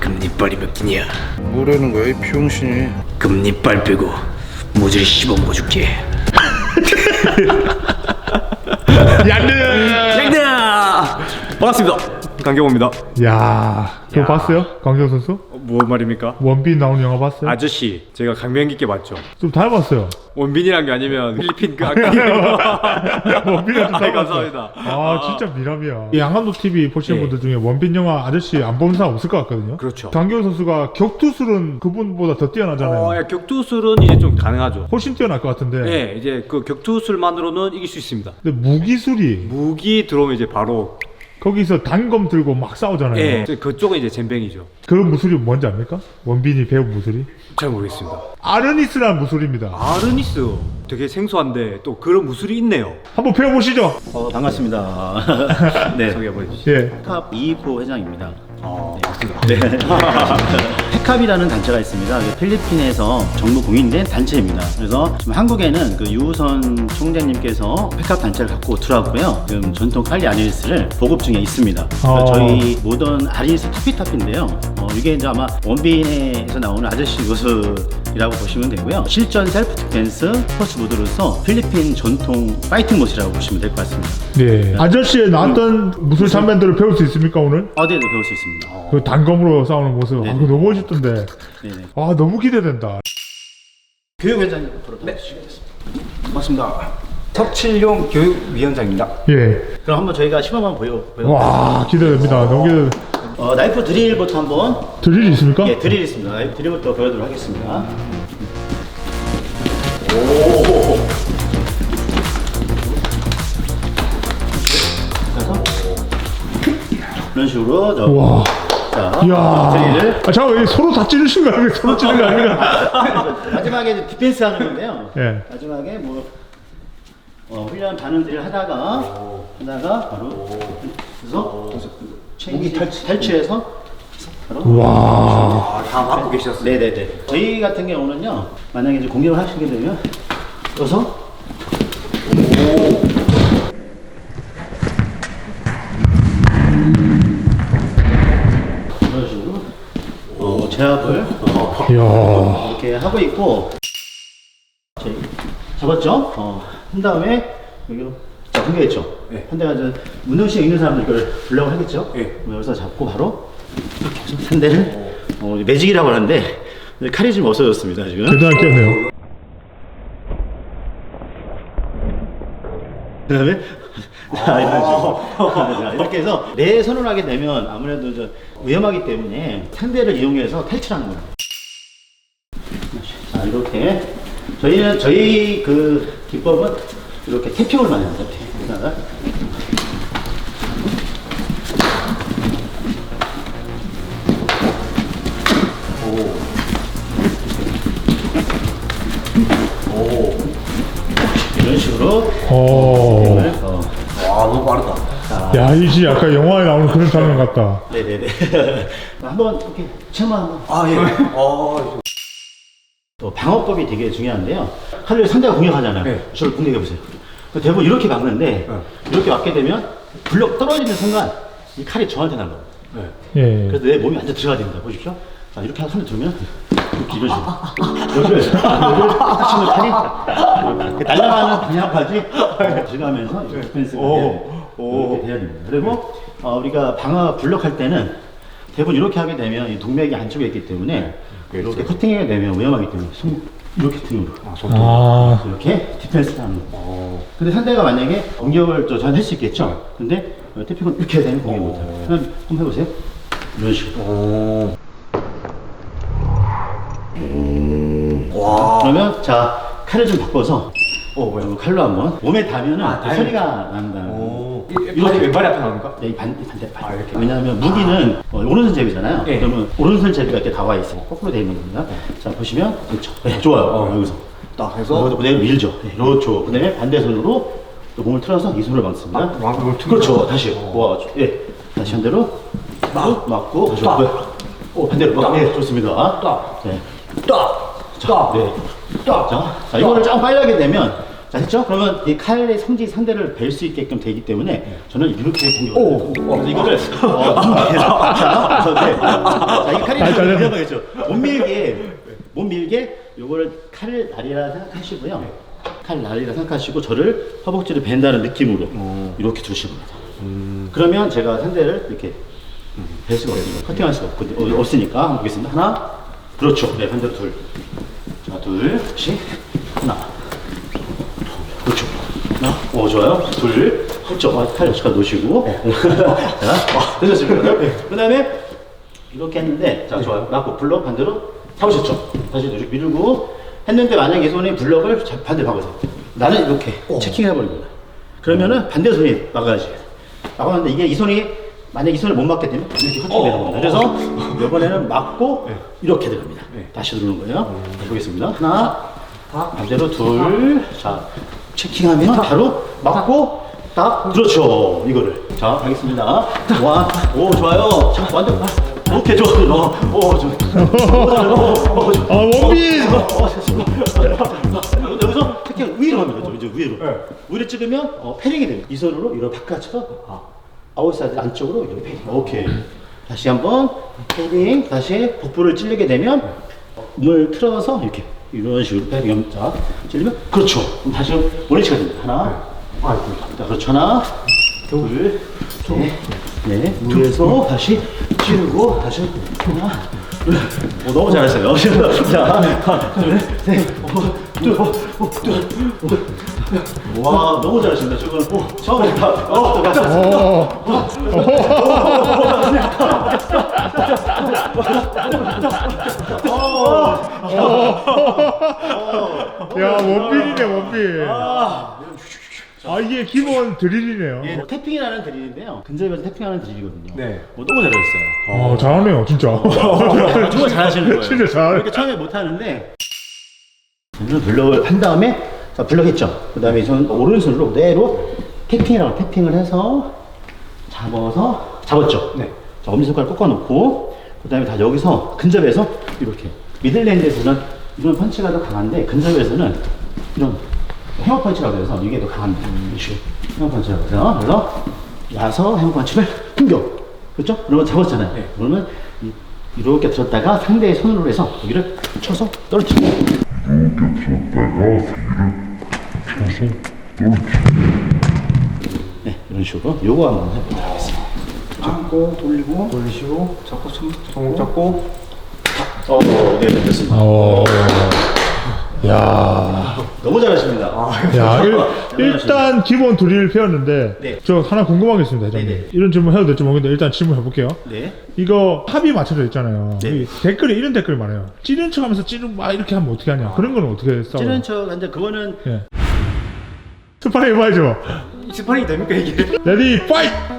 금리빨이 몇 개냐? 뭐라는 거야 이 비용신이 금리빨 빼고 모조리 씹어 먹어줄게. 양대야! 반갑습니다. 강경호입니다. 야, 그거 야. 봤어요? 강정 선수? 뭐 말입니까? 원빈 나오는 영화 봤어요? 아저씨, 제가 강명기 께 봤죠. 좀 닮았어요. 원빈이란 게 아니면 필리핀 그 아까 원빈이랑 좀 아이, 닮았어요. 감사합니다. 아, 진짜 미남이야. 이 양한도 TV 보시는 예. 분들 중에 원빈 영화 아저씨 안 보는 사람 없을 것 같거든요. 그렇죠. 강경 선수가 격투술은 그분보다 더 뛰어나잖아요. 어, 야, 격투술은 이제 좀 가능하죠. 훨씬 뛰어날 것 같은데. 네, 이제 그 격투술만으로는 이길 수 있습니다. 근데 무기술이 무기 들어오면 이제 바로 거기서 단검 들고 막 싸우잖아요. 예, 그쪽은 이제 잼뱅이죠. 그 무술이 뭔지 압니까? 원빈이 배운 무술이? 잘 모르겠습니다. 아르니스라는 무술입니다. 아르니스 되게 생소한데 또 그런 무술이 있네요. 한번 배워보시죠. 어, 반갑습니다. 네. 소개해 보여주시죠. 예. 팩캅 이익호 회장입니다. 아, 네. 팩캅이라는 단체가 있습니다. 필리핀에서 정부 공인된 단체입니다. 그래서 지금 한국에는 그 유우선 총재님께서 팩캅 단체를 갖고 들어왔고요. 지금 전통 칼리 아리스를 보급 중에 있습니다. 어. 저희 모던 아리스 투피탑인데요. 어, 이게 이제 아마 원빈에서 나오는 아저씨 모습이라고 보시면 되고요. 실전 셀프 디펜스 스포츠 모드로서 필리핀 전통 파이팅 모습이라고 보시면 될 것 같습니다. 네. 아저씨에 나왔던 무술 장면들을 배울 수 있습니까 오늘? 어디에도 배울 수 있습니다. 그 단검으로 싸우는 모습. 아, 그거 너무 멋있던데. 네네. 아, 너무 기대된다. 교육회장님 앞으로 나와주시겠습니다. 반갑습니다. 석칠용 교육위원장입니다. 예. 그럼 한번 저희가 시범 보여 보여. 와, 기대됩니다. 너무 기대. 어, 나이프 드릴부터 한번 드릴 있습니까? 예 드릴 있습니다. 나이프 드릴부터 보여드리도록 하겠습니다. 오. 이런 식으로 저, 와. 자 이야. 드릴을 아, 잠깐, 이 서로 다 찌르신 거 아니에요? 서로 찌르는 거 아닌가? 마지막에 이제 디펜스 하는 건데요. 예. 마지막에 뭐 어, 훈련 반응들을 하다가 하다가 바로 그래서 무기 탈취 탈취해서? 바로 와. 다 갖고 계셨어요. 네네네. 저희 같은 경우는요 만약에 이제 공격을 하시게 되면 여기서? 이런 식으로. 어, 제압을 이야. 이렇게 하고 있고. 저희 잡았죠? 어, 한 다음에 여기로 자, 공개했죠? 네. 한 대가 이제 운동시에 있는 사람들 이걸 불려고 하겠죠? 네. 그럼 여기서 잡고 바로 이렇게 해서 한 대를 어, 매직이라고 하는데 칼이 좀 없어졌습니다 지금 대단히 뛰었네요. 그 다음에 자, 이런 식으로 자, 이렇게 해서 내 손을 하게 되면 아무래도 저 위험하기 때문에 상대를 이용해서 탈출하는 거예요. 자 이렇게 저희는 저희 그 기법은 이렇게 태핑을 많이 합니다. 태핑. 이런 식으로 오. 어, 와 너무 빠르다. 야, 이지 아까 영화에 나오는 그런 장면 같다. 네네네. 한번 이렇게 체험 한번. 아 예. 어. 또 방어법이 되게 중요한데요. 칼을 상대가 공격하잖아요. 네. 저를 공격해 보세요. 대부분 이렇게 막는데 이렇게 막게 되면 불력 떨어지는 순간 이 칼이 저한테 날라요. 예. 그래서 내 몸이 완전 들어가야 됩니다. 보십시오. 자 이렇게 하나 들면 이렇게 이런 식으로 여기를 여기를 딱 치면 칼이 그 날아가는 방향까지 들어가면서 이렇게 디펜스가 이렇게 돼야 됩니다. 그리고 어, 우리가 방어 블록할 때는 대부분 이렇게 하게 되면 이 동맥이 안쪽에 있기 때문에 이렇게 커팅하게 되면 위험하기 때문에 손 이렇게 등으로 아. 이렇게 디펜스를 하는 거. 근데 상대가 만약에 공격을 또 저한테 할수 있겠죠. 근데 어, 태핑은 이렇게 되면 공격 못 해요. 그럼 한번 해보세요. 이런 식으로. 그러면 자 칼을 좀 바꿔서 어 뭐야 칼로 한번 몸에 닿으면은 또 소리가 난다는. 오. 이 발이 왼발이 앞에 나옵니까? 네, 이 반, 이 반대 반. 왜냐하면 무기는 어, 오른손 제비잖아요. 예. 그러면 오른손 제비가 이렇게 나와 있어요. 거꾸로 되어 있는 겁니다. 자 보시면 그렇죠. 네, 좋아요. 어, 여기서 딱 해서 여기서 그대로 밀죠. 네, 그렇죠. 그 다음에 반대 손으로 또 몸을 틀어서 이 손을 막습니다. 아? 그렇죠. 다시 모아가지고 예. 다시 반대로 막 맞고 다시 딱. 오, 반대로 막. 네, 좋습니다. 딱. 네. 딱. 딱. 네. 자, 자, 이거를 좀 빨리 하게 되면 자, 됐죠? 그러면 이 칼의 성질 상대를 뵐 수 있게끔 되기 때문에 저는 이렇게 생겼거든요. 그래서 이거를 어, 자, 그래서 네. 자, 이 칼이 아, 잘했네. 위험하겠죠. 못 밀게, 못 밀게 요거를 칼 날이라 생각하시고요. 칼 날이라 생각하시고 저를 허벅지를 벤다는 느낌으로 이렇게 두시는 겁니다. 그러면 제가 상대를 이렇게 뵐 수가 없습니다. 커팅할 수가 없, 어, 없으니까 한번 보겠습니다. 하나, 그렇죠. 네, 반대로 둘. 자, 둘, 씩, 하나, 그렇죠. 하나, 오, 좋아요. 둘, 훌쩍, 아, 팔 잠깐 놓으시고. 자, 되셨습니다. 그 다음에 이렇게 했는데, 자, 좋아요. 맞고, 블럭 반대로 잡으셨죠? 다시 이렇게 밀고 했는데, 만약에 이 손이 블럭을 자- 반대로 박아서 나는 이렇게 체킹해버린 거야. 그러면은 반대 손이 막아야지. 막았는데 이게 이 손이 만약 이 손을 못 막게 되면 이렇게 커팅이 되는 겁니다. 그래서 이번에는 막고 이렇게 들어갑니다. 다시 누르는 거예요. 자, 보겠습니다. 하나, 반대로 둘, 자 체킹하면 바로 막고 딱 그렇죠 이거를 자 가겠습니다. 와, 오 좋아요. 자 완전 오케이 좋아. 어, 오 좋아. 오, 오, 좋아. 아 원빈 어, 됐습니다. 여기서 특히 위로 합니다. 저 이제 위로. 위로 찍으면 어, 패링이 됩니다. 이 손으로 이렇게 바깥으로 아, 아웃사이드 안쪽으로 이렇게 패링. 오케이. 다시 한번 패링. 다시 복부를 찔리게 되면 몸을 틀어서 이렇게 이런 식으로 패링. 자, 찔리면 그렇죠. 그럼 다시 원위치가 됩니다. 하나. 자, 그렇죠. 하나. 둘. 셋. 네. 위에서 다시 찌르고 다시 하나. 둘. 오, 너무 잘했어요. 자, 하나, 둘, 셋, 오, 둘, 오, 오, 둘, 오. 와, 너무 오, 처음부터 어, 맞았어. 어, 야 원빈이네 원빈 아 이게 기본 드릴이네요 예, 태핑이라는 드릴인데요. 근접에서 태핑하는 드릴이거든요. 네. 뭐 너무 잘하셨어요. 아 잘하네요 진짜 정말 잘하시는 거예요. 진짜 잘해. 이렇게 처음에 못하는데 손으로 블럭을 한 다음에 자 블럭 했죠. 그 다음에 손 오른손으로 그대로 태핑이라고 태핑을 해서 잡아서 잡았죠. 네. 자 엄지손가락 꺾어놓고 그 다음에 다 여기서 근접해서 이렇게 미들랜드에서는 이런 펀치가 더 강한데 근접에서는 이런 해머 펀치라고 해서 이게 더 식으로 해머 펀치라고 해서 그래서 와서 해머 펀치를 공격 그렇죠? 그러면 잡았잖아요. 그러면 이, 이렇게 들었다가 상대의 손으로 해서 여기를 쳐서 떨어뜨립니다. 네, 이런 식으로 요거 한번 해보도록 하겠습니다. 잡고 돌리고 돌리시고 잡고 손, 손 잡고 어, 네, 네, 됐습니다. 어. 야. 야 일, 일단 기본 드릴 배웠는데 네. 저 하나 궁금한 게 있습니다 회장님 네네. 이런 질문 해도 될지 모르겠는데 일단 질문 해볼게요 네. 이거 합이 맞춰져 있잖아요 네. 이 댓글에 이런 댓글 많아요 찌른 척 하면서 찌르고 막 이렇게 하면 어떻게 하냐 그런 건 어떻게 싸워요? 찌는 척, 근데 그거는 예. 스파링 해봐야죠 스파링이 됩니까 이게? 레디 파이트